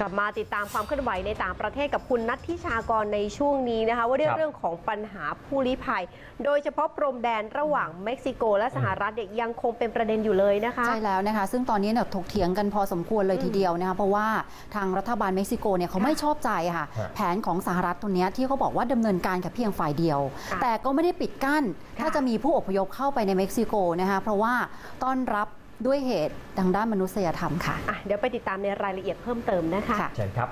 กลับมาติดตามความเคลื่อนไหวในต่างประเทศกับคุณนัทธิชากรในช่วงนี้นะคะ ว่าด้วยครับเรื่องของปัญหาผู้ลี้ภัย โดยเฉพาะพรมแดนระหว่างเม็กซิโก และสหรัฐเนี่ยยังคงเป็นประเด็นอยู่เลยนะคะ ใช่แล้วนะคะ ซึ่งตอนนี้เนี่ยถกเถียงกันพอสมควรเลยทีเดียวนะคะเพราะว่าทางรัฐบาลเม็กซิโกเนี่ยเขาไม่ชอบใจค่ะฮะแผนของสหรัฐตัวเนี้ยที่เขาบอกว่าดำเนินการกับเพียงฝ่ายเดียวค่ะแต่ก็ไม่ได้ปิดกั้นค่ะถ้าจะมีผู้อพยพเข้าไปในเม็กซิโกนะคะเพราะว่าต้อนรับ ด้วยเหตุทางด้านมนุษยธรรมค่ะ อะ เดี๋ยวไปติดตามในรายละเอียดเพิ่มเติมนะคะค่ะเชิญครับ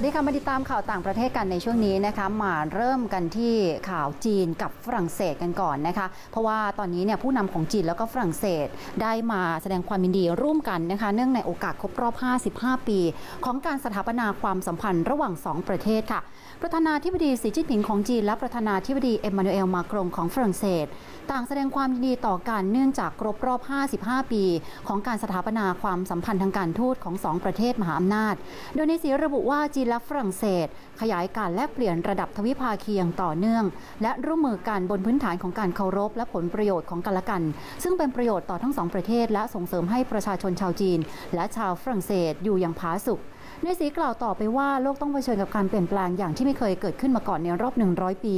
วัสดีค่ะมาติดตามข่าวต่างประเทศกันในช่วงนี้นะคะมาเริ่มกันที่ข่าวจีนกับฝรั่งเศสกันก่อนนะคะ เพราะว่าตอนนี้เนี่ยผู้นำของจีนแล้วก็ฝรั่งเศสได้มาแสดงความยินดีร่วมกันนะคะ เนื่องในโอกาสครบรอบ 55 ปี ของการสถาปนาความสัมพันธ์ระหว่าง 2 ประเทศค่ะ ประธานาธิบดีสีจิ้นผิงของจีน และประธานาธิบดีเอ็มมานูเอลมาครงของฝรั่งเศส ต่างแสดงความยินดีต่อกันเนื่องจากครบรอบ 55 ปี ของการสถาปนาความสัมพันธ์ทางการทูตของสองประเทศมหาอำนาจ โดยในสีระบุว่าจีนและฝรั่งเศส ขยายการแลกเปลี่ยนระดับทวิภาคีอย่างต่อเนื่อง และร่วมมือกันบนพื้นฐานของการเคารพ และผลประโยชน์ของกันและกัน ซึ่งเป็นประโยชน์ต่อทั้งสองประเทศ และส่งเสริมให้ประชาชนชาวจีน และชาวฝรั่งเศสอยู่อย่างผาสุกในสีกล่าวต่อไปว่าโลกต้องเผชิญกับการเปลี่ยนแปลงอย่างที่ไม่เคยเกิดขึ้นมาก่อนในรอบ 100 ปี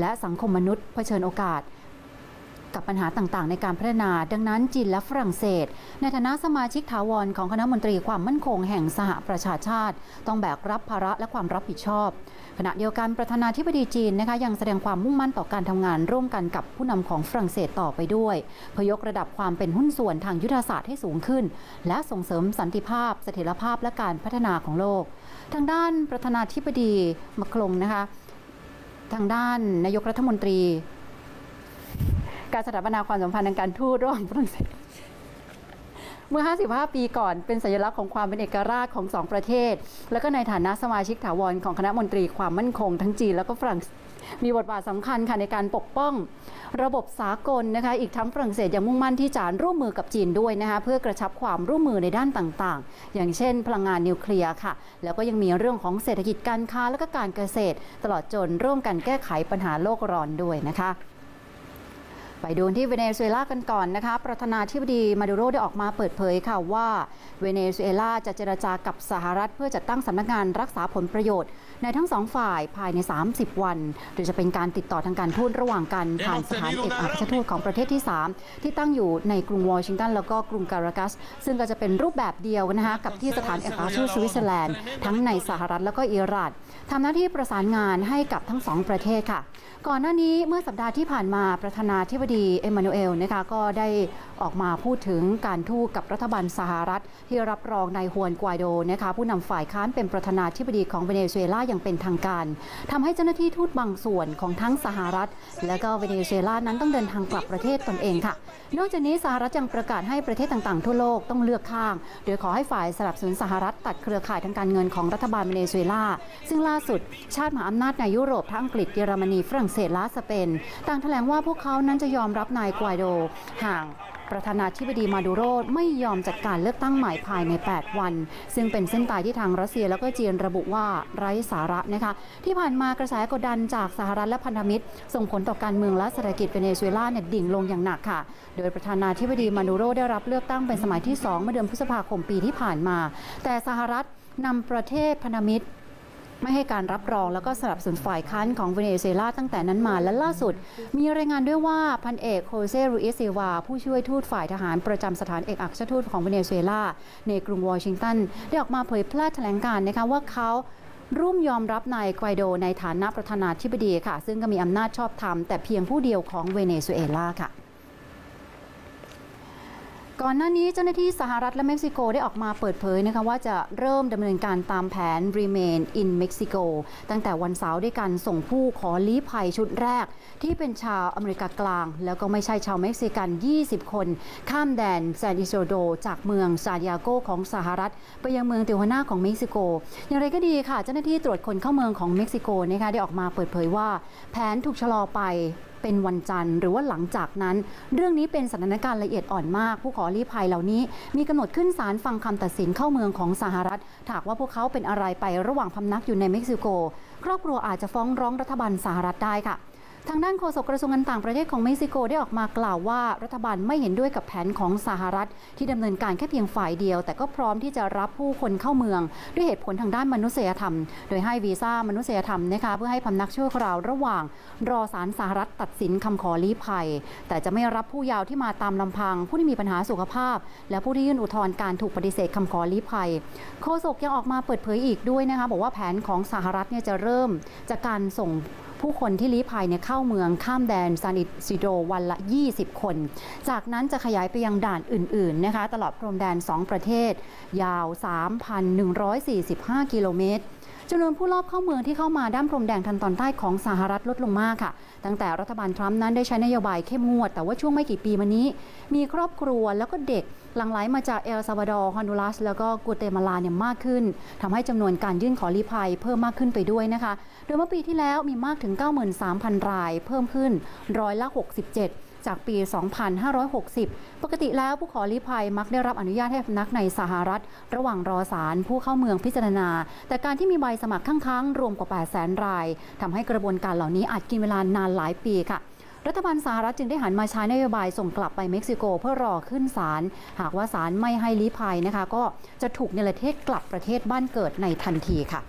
และสังคมมนุษย์เผชิญโอกาส กับปัญหาต่างๆ ในการพัฒนา ดังนั้นจีนและฝรั่งเศส ในฐานะสมาชิกถาวรของคณะมนตรีความมั่นคงแห่งสหประชาชาติ ต้องแบกรับภาระและความรับผิดชอบ ขณะเดียวกันประธานาธิบดีจีนนะคะยังแสดงความมุ่งมั่นต่อการทำงานร่วมกันกับผู้นำของฝรั่งเศสต่อไปด้วยเพื่อยกระดับความเป็นหุ้นส่วนทางยุทธศาสตร์ให้สูงขึ้น และส่งเสริมสันติภาพ เสถียรภาพและการพัฒนาของโลก ทางด้านประธานาธิบดีมาครงนะคะทางด้านนายกรัฐมนตรี การสถาปนาความสัมพันธ์ทางการทูตระหว่างฝรั่งเศสเมื่อ 55 ปีก่อน เป็นสัญลักษณ์ของความเป็นเอกราชของสองประเทศ แล้วก็ในฐานะสมาชิกถาวรของคณะมนตรีความมั่นคงทั้งจีนแล้วก็ฝรั่งมีบทบาทสำคัญค่ะในการปกป้อง ระบบสากลนะคะ อีกทั้งฝรั่งเศสยังมุ่งมั่นที่จะร่วมมือกับจีนด้วยนะคะเพื่อกระชับความร่วมมือในด้านต่างๆ อย่างเช่น พลังงานนิวเคลียร์ค่ะ แล้วก็ยังมีเรื่องของเศรษฐกิจการค้าและก็การเกษตร ตลอดจนร่วมกันแก้ไขปัญหาโลกร้อนด้วยนะคะ ไปดูที่เวเนซุเอลากันก่อนนะคะ ประธานาธิบดีมาดูโรได้ออกมาเปิดเผยค่ะว่าเวเนซุเอลาจะเจรจากับสหรัฐ เพื่อจัดตั้งสำนักงานรักษาผลประโยชน์ ในทั้งสองฝ่ายภายใน 30 วัน โดยจะเป็นการติดต่อทางการทูตระหว่างกันผ่านสถานเอกอัครราชทูตของประเทศที่ 3 ที่ตั้งอยู่ในกรุงวอชิงตันแล้วก็กรุงการากัส ซึ่งก็จะเป็นรูปแบบเดียวนะคะกับที่สถานเอกอัครราชทูตสวิตเซอร์แลนด์ทั้งในสหรัฐแล้วก็อิหร่านทำหน้าที่ประสานงานให้กับทั้งสองประเทศค่ะ ก่อนหน้านี้เมื่อสัปดาห์ที่ผ่านมาประธานาธิบดีดีเอ็มมานูเอลนะคะก็ได้ออกมาพูดถึงการทูตกับรัฐบาลสหรัฐ ที่รับรองนายฮวนกวาโดนะคะผู้นำฝ่ายค้านเป็นประธานาธิบดีของเวเนซุเอลาอย่างเป็นทางการทำให้เจ้าหน้าที่ทูตบางส่วนของทั้งสหรัฐ และก็เวเนซุเอลานั้นต้องเดินทางกลับประเทศตนเองค่ะ นอกจากนี้สหรัฐยังประกาศให้ประเทศต่างๆ ทั่วโลกต้องเลือกข้าง โดยขอให้ฝ่ายสนับสนุนสหรัฐตัดเครือข่ายทางการเงินของรัฐบาลเวเนซุเอลาซึ่งล่าสุด ชาติมหาอำนาจในยุโรปทั้งอังกฤษเยอรมนีฝรั่งเศสและสเปนต่างแถลงว่าพวกเขานั้นจะยอมรับนายกวาโดห่างประธานาธิบดีมาดูโรไม่ยอมจัดการเลือกตั้งใหม่ภายใน 8 วัน ซึ่งเป็นเส้นตายที่ทางรัสเซียแล้วก็จีนระบุว่าไร้สาระนะคะที่ผ่านมากระแสกดดันจากสหรัฐและพันธมิตร ส่งผลต่อการเมืองและเศรษฐกิจเวเนซุเอลาเนี่ยดิ่งลงอย่างหนักค่ะ โดยประธานาธิบดีมาดูโรได้รับเลือกตั้งเป็นสมัยที่ 2 เมื่อเดือนพฤษภาคมปีที่ผ่านมา แต่สหรัฐนำประเทศพันธมิตร ไม่ให้การรับรองแล้วก็สนับสนุนฝ่ายค้านของเวเนซุเอลาตั้งแต่นั้นมาและล่าสุด มีรายงานด้วยว่าพันเอกโคเซรูอิสเซวา ผู้ช่วยทูตฝ่ายทหารประจำสถานเอกอัครทูตของเวเนซุเอลาในกรุงวอชิงตัน ได้ออกมาเผยแพร่แถลงการณ์นะคะว่าเขาร่วมยอมรับนายไกวโดในฐานะประธานาธิบดีค่ะ ซึ่งก็มีอำนาจชอบธรรมแต่เพียงผู้เดียวของเวเนซุเอลาค่ะ ก่อนหน้านี้เจ้าหน้าที่สหรัฐและเม็กซิโกได้ออกมาเปิดเผยนะคะว่าจะเริ่มดำเนินการตามแผน Remain in Mexico ตั้งแต่วันเสาร์ด้วยกันส่งผู้ขอลี้ภัยชุดแรก ที่เป็นชาวอเมริกากลาง แล้วก็ไม่ใช่ชาวเม็กซิกัน 20 คน ข้ามแดนซานอิโซโด จากเมืองซานดิเอโกของสหรัฐ ไปยังเมืองติฮวาน่าของเม็กซิโก อย่างไรก็ดีค่ะ เจ้าหน้าที่ตรวจคนเข้าเมืองของเม็กซิโกนะคะได้ออกมาเปิดเผยว่า แผนถูกชะลอไป เป็นวันจันทร์ หรือว่าหลังจากนั้น เรื่องนี้เป็นสถานการณ์ละเอียดอ่อนมาก ผู้ขอลี้ภัยเหล่านี้ มีกำหนดขึ้นศาลฟังคำตัดสินเข้าเมืองของสหรัฐถากว่าพวกเขาเป็นอะไรไประหว่างพำนักอยู่ในเม็กซิโก ครอบครัวอาจจะฟ้องร้องรัฐบาลสหรัฐได้ค่ะ ทางด้านโฆษกกระทรวงการต่างประเทศของเม็กซิโกได้ออกมากล่าวว่ารัฐบาลไม่เห็นด้วยกับแผนของสหรัฐ ที่ดำเนินการแค่เพียงฝ่ายเดียว แต่ก็พร้อมที่จะรับผู้คนเข้าเมือง ด้วยเหตุผลทางด้านมนุษยธรรม โดยให้วีซ่ามนุษยธรรมนะคะเพื่อให้พำนักชั่วคราวระหว่าง รอศาลสหรัฐตัดสินคำขอลี้ภัย แต่จะไม่รับผู้ยาวที่มาตามลำพัง ผู้ที่มีปัญหาสุขภาพ และผู้ที่ยื่นอุทธรณ์การถูกปฏิเสธคำขอลี้ภัย โฆษกยังออกมาเปิดเผยอีกด้วยนะคะบอกว่าแผนของสหรัฐเนี่ยจะเริ่มจากการส่ง ผู้คนที่ลี้ภัยเนี่ยเข้าเมืองข้ามแดนซานิซิโดวันละ 20 คน จากนั้นจะขยายไปยังด่านอื่นๆนะคะตลอดพรมแดน 2 ประเทศ ยาว 3,145 กิโลเมตร จำนวนผู้ลอบเข้าเมืองที่เข้ามาด้านพรมแดนทางตอนใต้ของสหรัฐลดลงมากค่ะ ตั้งแต่รัฐบาลทรัมป์นั้นได้ใช้นโยบายเข้มงวด แต่ว่าช่วงไม่กี่ปีมานี้ มีครอบครัวแล้วก็เด็กหลั่งไหลมาจากเอลซาวาดอร์ฮอนดูรัส แล้วก็กัวเตมาลาเนี่ยมากขึ้นทำให้จำนวนการยื่นขอลี้ภัยเพิ่มมากขึ้นไปด้วยนะคะ โดยเมื่อปีที่แล้วมีมากถึง 93,000 ราย เพิ่มขึ้นร้อยละ 67 จากปี 2560 ปกติแล้วผู้ขอลี้ภัยมักได้รับอนุญาตให้นักในสหรัฐ ระหว่างรอศาลผู้เข้าเมืองพิจารณา แต่การที่มีใบสมัครค้างๆ รวมกว่า 800,000รายทำให้กระบวนการเหล่านี้อาจกินเวลานานหลายปีค่ะรัฐบาลสหรัฐจึงได้หันมาใช้นโยบายส่งกลับไปเม็กซิโกเพื่อรอขึ้นศาล หากว่าศาลไม่ให้ลี้ภัยนะคะ ก็จะถูกเนรเทศกลับประเทศบ้านเกิดในทันทีค่ะ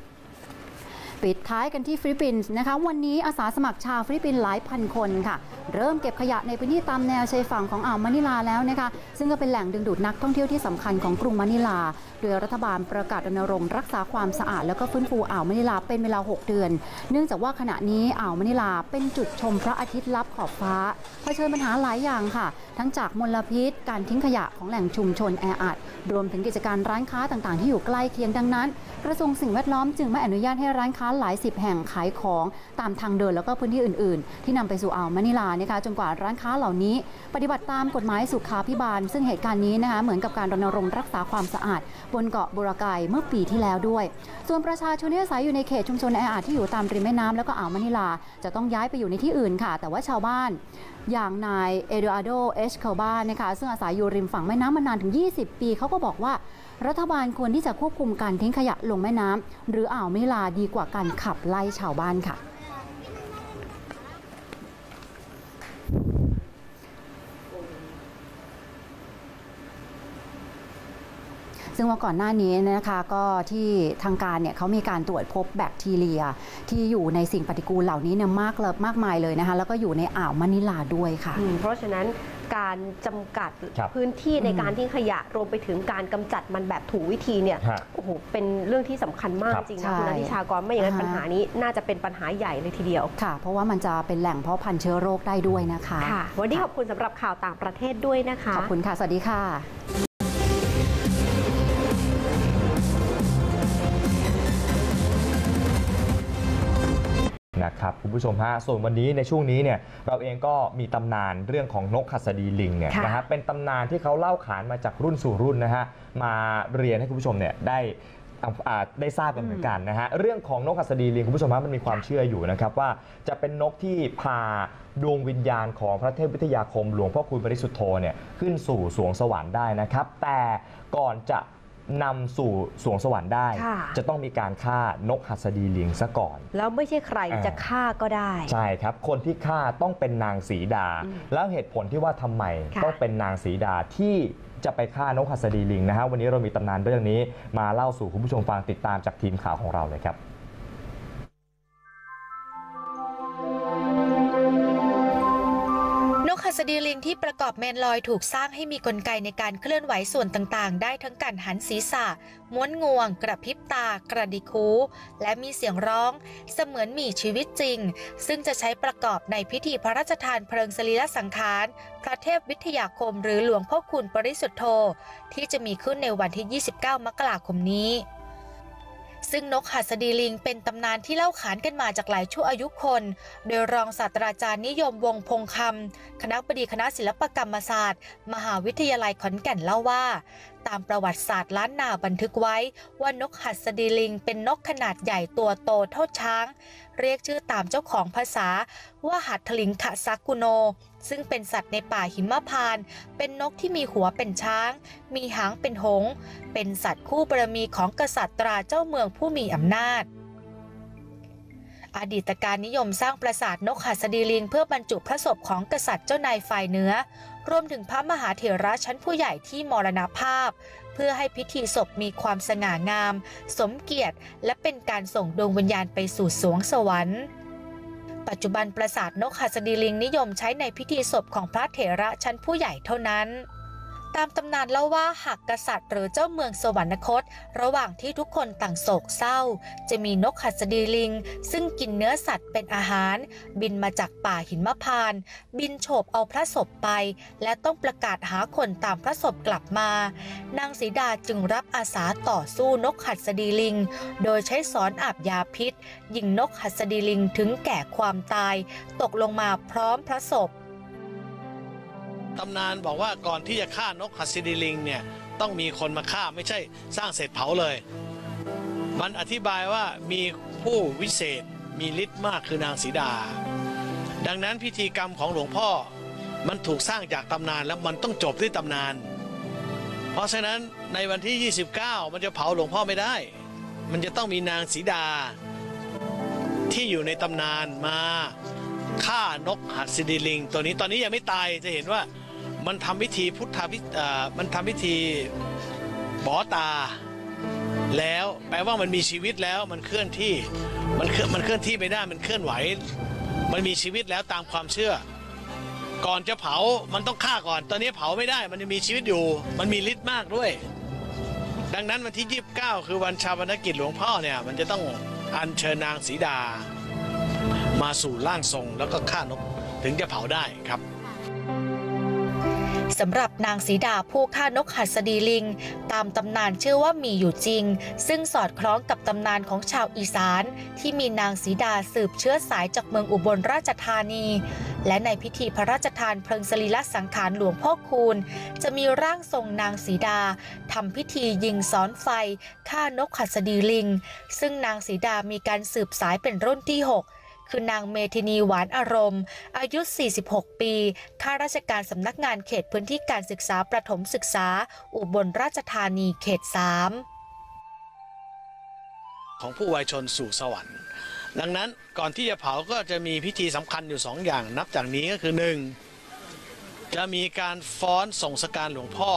ปิดท้ายกันที่ฟิลิปปินส์นะคะ วันนี้อาสาสมัครชาวฟิลิปปินส์หลายพันคนค่ะ เริ่มเก็บขยะในพื้นที่ตามแนวชายฝั่งของอ่าวมะนิลาแล้วนะคะ ซึ่งก็เป็นแหล่งดึงดูดนักท่องเที่ยวที่สำคัญของกรุงมะนิลา โดยรัฐบาลประกาศรณรงค์รักษาความสะอาดแล้วก็ฟื้นฟูอ่าวมะนิลาเป็นเวลา 6 เดือน เนื่องจากว่าขณะนี้อ่าวมะนิลาเป็นจุดชมพระอาทิตย์ลับขอบฟ้าเผชิญปัญหาหลายอย่างค่ะ ทั้งจากมลพิษ การทิ้งขยะของแหล่งชุมชนแออัดรวมถึงกิจการร้านค้าต่างๆ ที่อยู่ใกล้เคียงดังนั้น กระทรวงสิ่งแวดล้อมจึงไม่อนุญาตให้ร้านค้าหลายสิบแห่งขายของตามทางเดินแล้วก็พื้นที่อื่น ๆ ที่นำไปสู่อ่าวมะนิลานะคะจนกว่าร้านค้าเหล่านี้ ปฏิบัติตามกฎหมายสุขาพิบาล ซึ่งเหตุการณ์นี้นะคะเหมือนกับการรณรงค์รักษาความสะอาด บนเกาะบุรากายเมื่อปีที่แล้วด้วย ส่วนประชาชนที่อาศัยอยู่ในเขตชุมชนแออัดที่อยู่ตามริมแม่น้ำแล้วก็อ่าวมะนิลา จะต้องย้ายไปอยู่ในที่อื่นค่ะ แต่ว่าชาวบ้านอย่างนายเอโดอาโดเอชเคลบานะคะซึ่งอาศัยอยู่ริมฝั่งแม่น้ำมานานถึง 20 ปีเขาก็บอกว่า รัฐบาลควรที่จะควบคุมการทิ้งขยะลงแม่น้ำหรืออ่าวมะนิลาดีกว่าการขับไล่ชาวบ้านค่ะซึ่งว่าก่อนหน้านี้นะคะก็ที่ทางการเนี่ยเขามีการตรวจพบแบคทีเรีย ที่อยู่ในสิ่งปฏิกูลเหล่านี้เนี่ยมากเลยมากมายเลยนะคะแล้วก็อยู่ในอ่าวมะนิลาด้วยค่ะ เพราะฉะนั้น การจำกัดครับพื้นที่ในอืมการทิ้งขยะรวมไปถึงการกำจัดมันแบบถูกวิธีเนี่ยฮะโอ้โหเป็นเรื่องที่สำคัญมากครับจริงใช่นะคุณอธิชากรไม่อย่างนั้นอ่าฮะปัญหานี้น่าจะเป็นปัญหาใหญ่เลยทีเดียวค่ะ เพราะว่ามันจะเป็นแหล่งเพาะพันธุ์เชื้อโรคได้ด้วยนะคะค่ะวันนี้ขอบคุณสำหรับข่าวต่างประเทศด้วยนะคะขอบคุณค่ะสวัสดีค่ะ นะครับคุณผู้ชมฮะส่วนวันนี้ในช่วงนี้เนี่ยเราเองก็มีตำนานเรื่องของนกหัสดีลิงเนี่ยค่ะนะฮะเป็นตำนานที่เขาเล่าขานมาจากรุ่นสู่รุ่นนะฮะมาเรียนให้คุณผู้ชมเนี่ยได้อ่าอ่าได้ทราบกันเหมือนกันนะฮะเรื่องของนกหัสดีลิงคุณผู้ชมฮะมันมีความเชื่ออยู่นะครับว่าจะเป็นนกที่พาดวงวิญญาณของพระเทพวิทยาคมหลวงพ่อคุณปริสุทธโธเนี่ยขึ้นสู่สวงสวรรค์ได้นะครับ แต่ก่อนจะ นำสู่สวงสวรรค์ได้ ค่ะ จะต้องมีการฆ่านกหัสดีลิงซะก่อน แล้วไม่ใช่ใครอ่า จะฆ่าก็ได้ ใช่ครับ คนที่ฆ่าต้องเป็นนางสีดา อืมแล้วเหตุผลที่ว่าทำไมค่ะต้องเป็นนางสีดาที่จะไปฆ่านกหัสดีลิงนะฮะวันนี้เรามีตำนานเรื่องนี้มาเล่าสู่คุณผู้ชมฟังติดตามจากทีมข่าวของเราเลยครับ ประกอบเมนลอยถูกสร้างให้มีกลไกในการเคลื่อนไหวส่วนต่างๆ ได้ทั้งการหันศีรษะ ม้วนงวง กระพริบตา กระดิคูและมีเสียงร้อง เสมือนมีชีวิตจริง ซึ่งจะใช้ประกอบในพิธีพระราชทานเพลิงสรีระสังขาร พระเทพวิทยาคมหรือหลวงพ่อคุณปริสุทธโธ ที่จะมีขึ้นในวันที่ 29 มกราคมนี้ ซึ่งนกหัสดีลิงเป็นตำนานที่เล่าขานกันมาจากหลายชั่วอายุคน โดยรองศาสตราจารย์นิยมวงพงคำคณะบดีคณะศิลปกรรมศาสตร์ มหาวิทยาลัยขอนแก่นเล่าว่า ตามประวัติศาสตร์ล้านนาบันทึกไว้ ว่านกหัสดีลิง เป็นนกขนาดใหญ่ตัวโตเท่าช้าง เรียกชื่อตามเจ้าของภาษาว่าหัตถลิงขะซากุโน ซึ่งเป็นสัตว์ในป่าหิมพาน เป็นนกที่มีหัวเป็นช้าง มีหางเป็นหงส์เป็นสัตว์คู่บารมีของกษัตริย์ตราเจ้าเมืองผู้มีอำนาจ อดีตการนิยมสร้างปราสาทนกหัสดีลิงเพื่อบรรจุพระศพของกษัตริย์เจ้านายฝ่ายเนื้อ รวมถึงพระมหาเถระชั้นผู้ใหญ่ที่มรณภาพ เพื่อให้พิธีศพมีความสง่างาม สมเกียรติ และเป็นการส่งดวงวิญญาณไปสู่สวงสวรรค์ ปัจจุบันปราสาทนกหัสดีลิงนิยมใช้ในพิธีศพของพระเถระชั้นผู้ใหญ่เท่านั้นามตำนานเล่าว่าหากกษัตริย์หรือเจ้าเมืองสวรรคต ระหว่างที่ทุกคนต่างโศกเศร้า จะมีนกหัสดีลิง ซึ่งกินเนื้อสัตว์เป็นอาหาร บินมาจากป่าหินมะพาน บินโฉบเอาพระศพไป และต้องประกาศหาคนตามพระศพกลับมา นางสีดาจึงรับอาสาต่อสู้นกหัสดีลิง โดยใช้สอนอาบยาพิษ ยิงนกหัสดีลิงถึงแก่ความตาย ตกลงมาพร้อมพระศพ ตำนานบอกว่าก่อนที่จะฆ่านกหัสดิลิงเนี่ยต้องมีคนมาฆ่าไม่ใช่สร้างเสร็จเผาเลย มันอธิบายว่ามีผู้วิเศษมีฤทธิ์มากคือนางสีดา ดังนั้นพิธีกรรมของหลวงพ่อมันถูกสร้างจากตำนานแล้วมันต้องจบด้วยตำนาน เพราะฉะนั้นในวันที่ 29 มันจะเผาหลวงพ่อไม่ได้ มันจะต้องมีนางสีดาที่อยู่ในตำนานมา ฆ่านกหัสดิลิง ตัวนี้ตอนนี้ยังไม่ตายจะเห็นว่ามันทำพิธีพุทธาพิมันทำพิธีบอตา แล้วแปลว่ามันมีชีวิตแล้วมันเคลื่อนที่มันเคลื่อนมันเคลื่อนที่ไม่ได้มันเคลื่อนไหว มันมีชีวิตแล้วตามความเชื่อ ก่อนจะเผามันต้องฆ่าก่อน ตอนนี้เผาไม่ได้มันยังมีชีวิตอยู่ มันมีฤทธิ์มากด้วย ดังนั้นวันที่ 29 คือวันชาปนกิจหลวงพ่อเนี่ยมันจะต้องอัญเชิญนางสีดา มาสู่ร่างทรงแล้วก็ฆ่านกถึงจะเผาได้ครับสำหรับนางสีดาผู้ฆ่านกหัสดีลิง ตามตำนานเชื่อว่ามีอยู่จริง ซึ่งสอดคล้องกับตำนานของชาวอีสาน ที่มีนางสีดาสืบเชื้อสายจากเมืองอุบลราชธานี และในพิธีพระราชทานเพลิงสรีระสังขารหลวงพ่อคูณ จะมีร่างทรงนางสีดาทำพิธียิงซ้อนไฟฆ่านกหัสดีลิง ซึ่งนางสีดามีการสืบสายเป็นรุ่นที่ 6 คือนางเมธินีหวานอารมณ์ อายุ 46 ปีข้าราชการสำนักงานเขตพื้นที่การศึกษาประถมศึกษา อุบลราชธานีเขต 3 ของผู้วายชนสู่สวรรค์ ดังนั้นก่อนที่จะเผาก็จะมีพิธีสำคัญอยู่สองอย่างนับจากนี้ก็คือหนึ่งจะมีการฟ้อนส่งสการหลวงพ่อ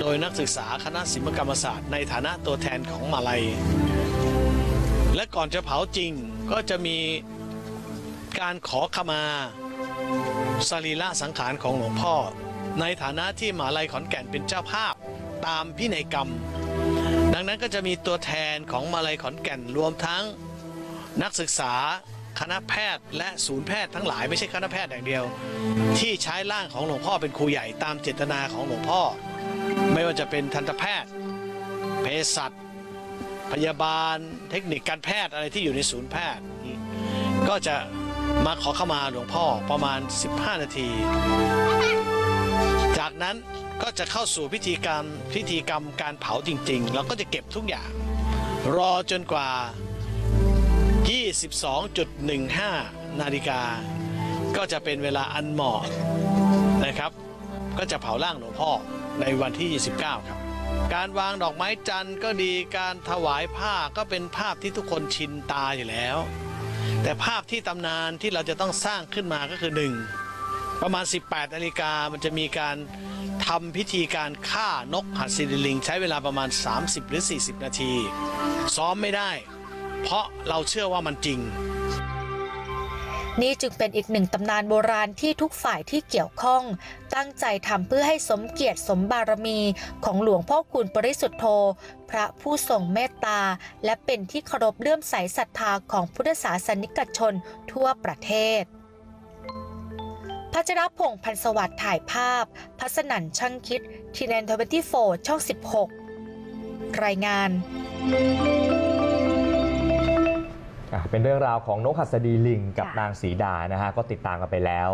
โดยนักศึกษาคณะศิลปกรรมศาสตร์ในฐานะตัวแทนของมาลัยและก่อนจะเผาจริงก็จะมี การขอขมาสรีระสังขารของหลวงพ่อ ในฐานะที่มหาลัยขอนแก่นเป็นเจ้าภาพตามพินัยกรรม ดังนั้นก็จะมีตัวแทนของมาลัยขอนแก่นรวมทั้งนักศึกษาคณะแพทย์และศูนย์แพทย์ทั้งหลายไม่ใช่คณะแพทย์อย่างเดียว ที่ใช้ร่างของหลวงพ่อเป็นครูใหญ่ตามเจตนาของหลวงพ่อ ไม่ว่าจะเป็นทันตแพทย์เภสัชพยาบาล เทคนิคการแพทย์อะไรที่อยู่ในศูนย์แพทย์ก็จะ มาขอเข้ามาหลวงพ่อประมาณ 15 นาที จากนั้นก็จะเข้าสู่พิธีกรรมพิธีกรรมการเผาจริงๆ เราก็จะเก็บทุกอย่าง รอจนกว่า 22.15 นาฬิกา ก็จะเป็นเวลาอันเหมาะนะครับ ก็จะเผาร่างหลวงพ่อในวันที่ 29 ครับ การวางดอกไม้จันทร์ก็ดีการถวายผ้าก็เป็นภาพที่ทุกคนชินตาอยู่แล้ว แต่ภาพที่ตำนานที่เราจะต้องสร้างขึ้นมาก็คือหนึ่งประมาณ 18นาฬิกามันจะมีการทำพิธีการฆ่านกหัสดิลิง ใช้เวลาประมาณ 30 หรือ 40 นาที ซ้อมไม่ได้ เพราะเราเชื่อว่ามันจริง นี่จึงเป็นอีกหนึ่งตำนานโบราณที่ทุกฝ่ายที่เกี่ยวข้อง ตั้งใจทำเพื่อให้สมเกียรติสมบารมีของหลวงพ่อคูณปริสุทธโธ พระผู้ทรงเมตตา และเป็นที่เคารพเลื่อมใสศรัทธาของพุทธศาสนิกชนทั่วประเทศพัชรพงศ์พันสวัสดิ์ถ่ายภาพ พัสนันช่างคิดทีแนนทเวนตี้โฟช่อง 16 รายงาน เป็นเรื่องราวของนกหัสดีลิงกับค่ะนางสีดานะฮะก็ติดตามกันไปแล้ว